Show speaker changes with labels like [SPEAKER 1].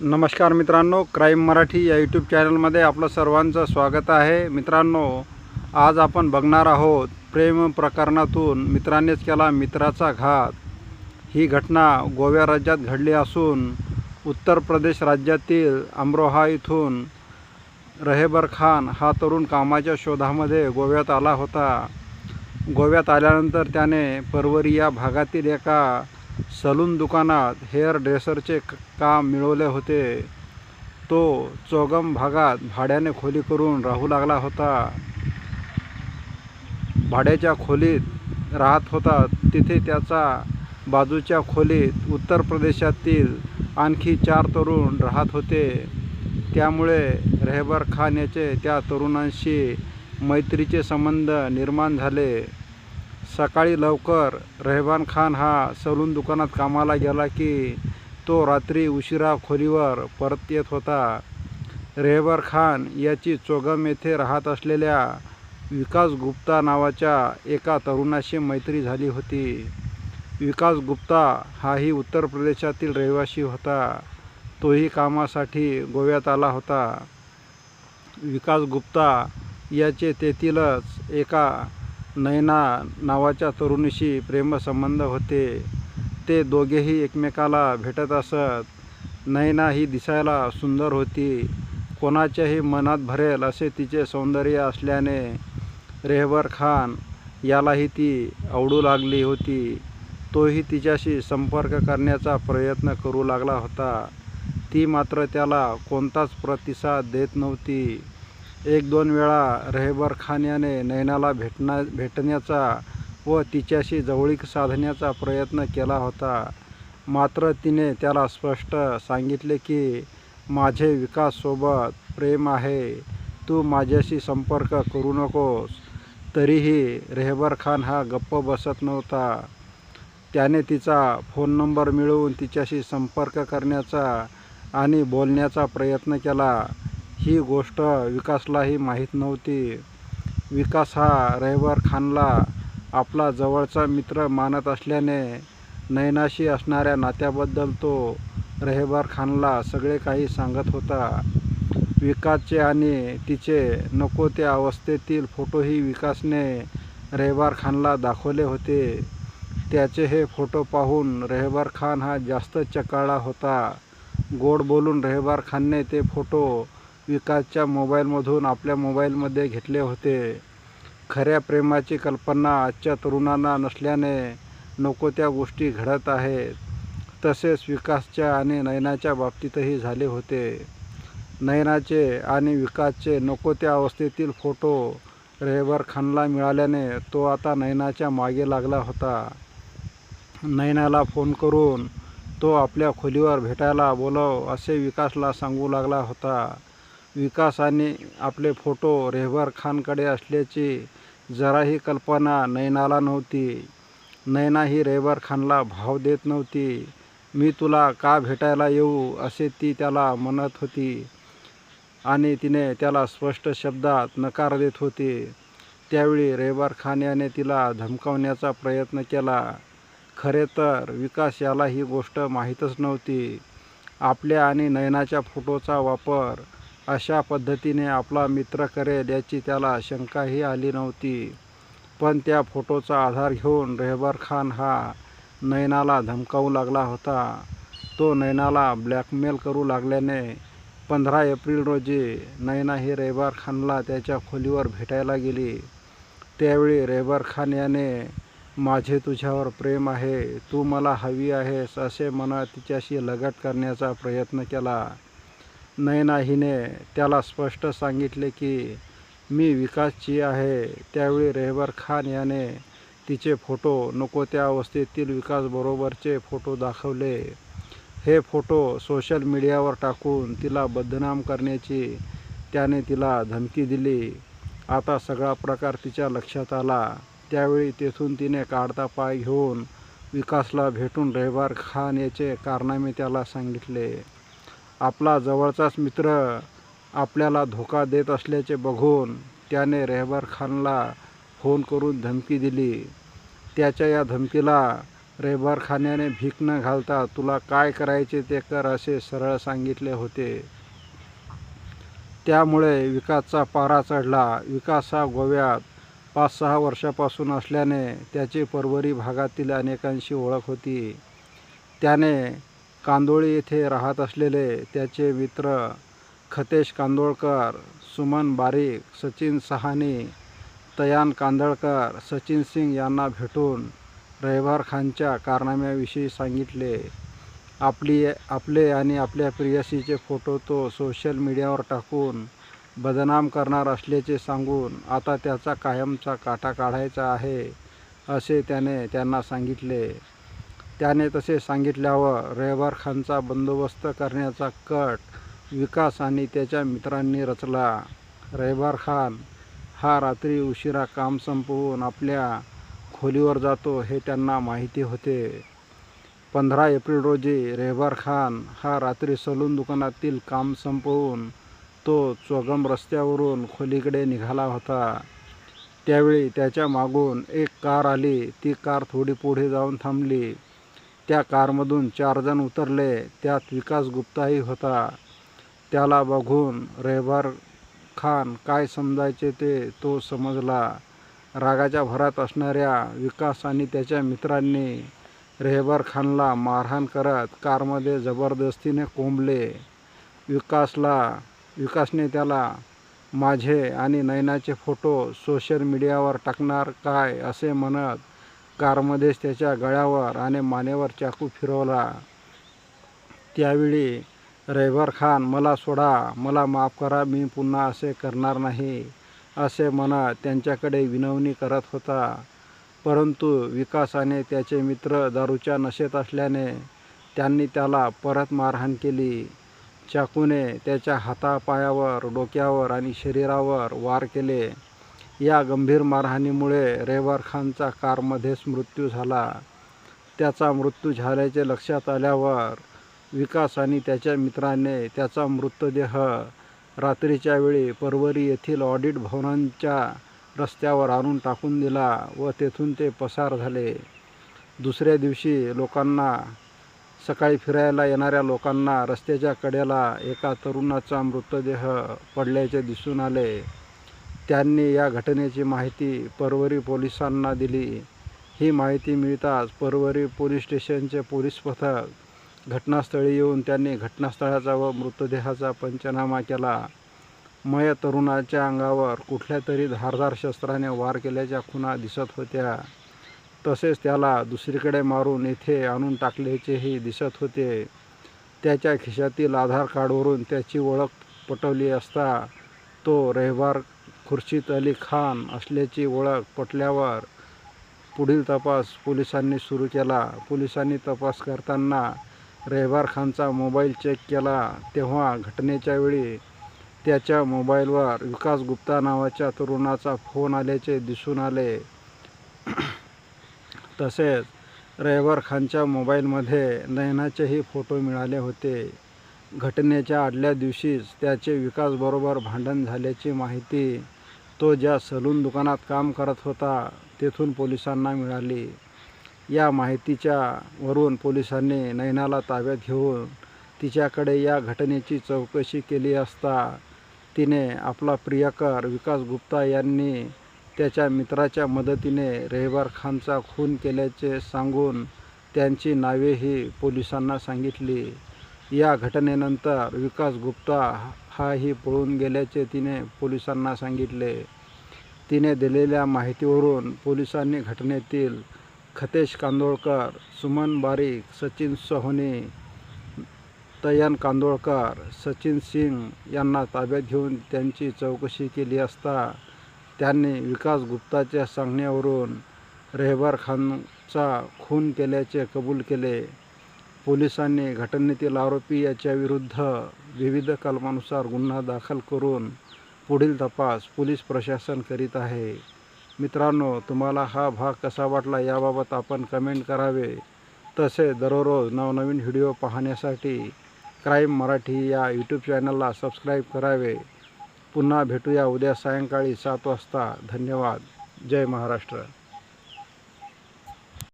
[SPEAKER 1] नमस्कार मित्रांनो क्राईम मराठी या यूट्यूब चॅनलमध्ये आपलं सर्वांचं स्वागत आहे. मित्रांनो आज आपण बघणार आहोत प्रेम प्रकरणातून मित्रानेच केला मित्राचा घात. ही घटना गोव्या राज्यात घडली असून उत्तर प्रदेश राज्यातील अमरोहा इथून रहेबर खान हा तरुण कामाच्या शोधामध्ये गोव्यात आला होता. गोव्यात आल्यानंतर त्याने परवरी या भागातील एका सलून दुकानात हेअर ड्रेसरचे काम मिळवले होते. तो चोगम भागात भाड्याने खोली करून राहू लागला होता. भाड्याच्या खोलीत राहत होता. तिथे त्याचा बाजूच्या खोलीत उत्तर प्रदेशातील आणखी चार तरुण राहत होते. त्यामुळे रेहबर खान याचे त्या तरुणांशी मैत्रीचे संबंध निर्माण झाले. सकाळी लवकर रेहबान खान हा सलून दुकानात कामाला गेला की तो रात्री उशिरा खोलीवर परत येत होता. रेहबर खान याची चोगम येथे राहत असलेल्या विकास गुप्ता नावाच्या एका तरुणाशी मैत्री झाली होती. विकास गुप्ता हाही उत्तर प्रदेशातील रहिवासी होता. तोही कामासाठी गोव्यात आला होता. विकास गुप्ता याचे तेथीलच एका नैना नावाच्या तरुणीशी प्रेमसंबंध होते. ते दोघेही एकमेकाला भेटत असत. नैना ही दिसायला सुंदर होती. कोणाच्याही मनात भरेल असे तिचे सौंदर्य असल्याने रेहबर खान यालाही ती आवडू लागली होती. तोही तिच्याशी संपर्क करण्याचा प्रयत्न करू लागला होता. ती मात्र त्याला कोणताच प्रतिसाद देत नव्हती. एक दोन वेळा रहेबर खान याने नैनाला भेटना भेटण्याचा व तिच्याशी जवळीक साधण्याचा प्रयत्न केला होता. मात्र तिने त्याला स्पष्ट सांगितले की माझे विकाससोबत प्रेम आहे. तू माझ्याशी संपर्क करू नकोस. तरीही रेहबर खान हा गप्प बसत नव्हता. त्याने तिचा फोन नंबर मिळवून तिच्याशी संपर्क करण्याचा आणि बोलण्याचा प्रयत्न केला. ही गोष्ट विकासलाही माहीत नव्हती. विकास हा रहिवार खानला आपला जवळचा मित्र मानत असल्याने नैनाशी असणाऱ्या नात्याबद्दल तो रहिवार खानला सगळे काही सांगत होता. विकासचे आणि तिचे नको त्या अवस्थेतील फोटोही विकासने रहिवार खानला दाखवले होते. त्याचे हे फोटो पाहून रहिवार खान हा जास्त चकाळा होता. गोड बोलून रहिवार खानने ते फोटो विकासच्या मोबाईलमधून आपल्या मोबाईलमध्ये घेतले होते. खऱ्या प्रेमाची कल्पना आजच्या तरुणांना नसल्याने नको त्या गोष्टी घडत आहेत. तसेच विकासच्या आणि नयनाच्या बाबतीतही झाले होते. नयनाचे आणि विकासचे नको त्या अवस्थेतील फोटो रेहबर खानला मिळाल्याने तो आता नयनाच्या मागे लागला होता. नयनाला फोन करून तो आपल्या खोलीवर भेटायला बोलव असे विकासला सांगू लागला होता. विकासाने आपले फोटो रेहबर खानकडे असल्याची जराही कल्पना नैनाला नव्हती. नैना ही रेहबर खानला भाव देत नव्हती. मी तुला का भेटायला येऊ? असे ती त्याला म्हणत होती. आणि तिने त्याला स्पष्ट शब्दात नकार देत होती. त्यावेळी रेहबर खान याने तिला धमकावण्याचा प्रयत्न केला. खरे तर विकास याला ही गोष्ट माहीतच नव्हती. आपल्या आणि नयनाच्या फोटोचा वापर अशा पद्धतीने आपला मित्र करेल याची त्याला शंकाही आली नव्हती. पण त्या फोटोचा आधार घेऊन रेहबर खान हा नैनाला धमकावू लागला होता. तो नयनाला ब्लॅकमेल करू लागल्याने पंधरा एप्रिल रोजी नैना ही रेहबर खानला त्याच्या खोलीवर भेटायला गेली. त्यावेळी रेहबर खान याने माझे तुझ्यावर प्रेम आहे तू मला हवी आहेस असे म्हणत तिच्याशी लगट करण्याचा प्रयत्न केला. नयना हिने त्याला स्पष्ट सांगितले की मी विकासची आहे त्यावेळी रेहबर खान याने तिचे फोटो नको त्या अवस्थेतील विकासबरोबरचे फोटो दाखवले. हे फोटो सोशल मीडियावर टाकून तिला बदनाम करण्याची त्याने तिला धमकी दिली. आता सगळा प्रकार तिच्या लक्षात आला. त्यावेळी तेथून तिने काढता पाय घेऊन विकासला भेटून रेहबार खान याचे कारनामे त्याला सांगितले. आपला जवळचाच मित्र आपल्याला धोका देत असल्याचे बघून त्याने रेहबर खानला फोन करून धमकी दिली. त्याच्या या धमकीला रेबरखान्याने भीक न घालता तुला काय करायचे ते कर असे सरळ सांगितले होते. त्यामुळे विकासचा पारा चढला. विकास हा गोव्यात पाच सहा वर्षापासून असल्याने त्याची परवरी भागातील अनेकांशी ओळख होती. त्याने कांदोळी येथे राहत असलेले त्याचे मित्र खतेश कांदोळकर सुमन बारीक सचिन सहानी तयान कांदळकर सचिन सिंग यांना भेटून रहिवार खानच्या कारनाम्याविषयी सांगितले. आपली आपले आणि आपल्या प्रियसीचे फोटो तो सोशल मीडियावर टाकून बदनाम करणार असल्याचे सांगून आता त्याचा कायमचा काटा काढायचा आहे असे त्याने त्यांना सांगितले. त्याने तसे सांगितल्यावर रहिवार खानचा बंदोबस्त करण्याचा कट विकास आणि त्याच्या मित्रांनी रचला. रहिवार खान हा रात्री उशिरा काम संपवून आपल्या खोलीवर जातो हे त्यांना माहिती होते. पंधरा एप्रिल रोजी रेहबार खान हा रात्री सलून दुकानातील काम संपवून तो चोगम रस्त्यावरून खोलीकडे निघाला होता. त्यावेळी त्याच्या मागून एक कार आली. ती कार थोडी पुढे जाऊन थांबली. त्या कारमधून चारजण उतरले त्यात विकास गुप्ताही होता. त्याला बघून रेहबर खान काय समजायचे ते तो समजला. रागाच्या भरात असणाऱ्या विकास आणि त्याच्या मित्रांनी रेहबर खानला मारहाण करत कारमध्ये जबरदस्तीने कोंबले. विकासला विकासने त्याला माझे आणि नयनाचे फोटो सोशल मीडियावर टाकणार काय असे म्हणत कारमध्येच त्याच्या गळ्यावर आणि मानेवर चाकू फिरवला. त्यावेळी रहिवार खान मला सोडा मला माफ करा मी पुन्हा असे करणार नाही असे म्हणत त्यांच्याकडे विनवणी करत होता. परंतु विकासाने त्याचे मित्र दारूच्या नशेत असल्याने त्यांनी त्याला परत मारहाण केली. चाकूने त्याच्या हातापायावर डोक्यावर आणि शरीरावर वार केले. या गंभीर मारहाणीमुळे रेवार खानचा कारमध्येच मृत्यू झाला. त्याचा मृत्यू झाल्याचे लक्षात आल्यावर विकास आणि त्याच्या मित्राने त्याचा मृतदेह रात्रीच्या वेळी परवरी येथील ऑडिट भवनांच्या रस्त्यावर आणून टाकून दिला व तेथून ते पसार झाले. दुसऱ्या दिवशी लोकांना सकाळी फिरायला येणाऱ्या लोकांना रस्त्याच्या कडेला एका तरुणाचा मृतदेह पडल्याचे दिसून आले. त्यांनी या घटनेची माहिती परवरी पोलिसांना दिली. ही माहिती मिळताच परवरी पोलीस स्टेशनचे पोलीस पथक घटनास्थळी येऊन त्यांनी घटनास्थळाचा व मृतदेहाचा पंचनामा केला. मय तरुणाच्या अंगावर कुठल्या तरी धारदार शस्त्राने वार केल्याच्या खुणा दिसत होत्या. तसेच त्याला दुसरीकडे मारून येथे आणून टाकल्याचेही दिसत होते. त्याच्या खिशातील आधार कार्डवरून त्याची ओळख पटवली असता तो रहिवार खुर्शीद अली खान असल्याची ओळख पटल्यावर पुढील तपास पोलिसांनी सुरू केला. पोलिसांनी तपास करताना रहिवार खानचा मोबाईल चेक केला. तेव्हा घटनेच्या वेळी त्याच्या मोबाईलवर विकास गुप्ता नावाच्या तरुणाचा फोन आल्याचे दिसून आले. तसेच रहिवार खानच्या मोबाईलमध्ये नयनाचेही फोटो मिळाले होते. घटनेच्या आदल्या दिवशीच त्याचे विकासबरोबर भांडण झाल्याची माहिती तो ज्या सलून दुकानात काम करत होता तेथून पोलिसांना मिळाली. या माहितीच्या वरून पोलिसांनी नैनाला ताब्यात घेऊन तिच्याकडे या घटनेची चौकशी केली असता तिने आपला प्रियकर विकास गुप्ता यांनी त्याच्या मित्राच्या मदतीने रेहबार खानचा खून केल्याचे सांगून त्यांची नावेही पोलिसांना सांगितली. या घटनेनंतर विकास गुप्ता हाही पळून गेल्याचे तिने पोलिसांना सांगितले. तिने दिलेल्या माहितीवरून पोलिसांनी घटनेतील खतेश कांदोळकर सुमन बारीक सचिन सोहनी तयन कांदोळकर सचिन सिंग यांना ताब्यात घेऊन त्यांची चौकशी केली असता त्यांनी विकास गुप्ताच्या सांगण्यावरून रेहबर खानचा खून केल्याचे कबूल केले. पोलिसांनी घटनेतील आरोपी याच्याविरुद्ध विविध कलमानुसार गुन्हा दाखल करून पुढील तपास पोलीस प्रशासन करीत आहे. मित्रांनो तुम्हाला हा भाग कसा वाटला याबाबत आपण कमेंट करावे. तसे दररोज नवनवीन व्हिडिओ पाहण्यासाठी क्राईम मराठी या यूट्यूब चॅनलला सबस्क्राईब करावे. पुन्हा भेटूया उद्या सायंकाळी सात वाजता. धन्यवाद. जय महाराष्ट्र.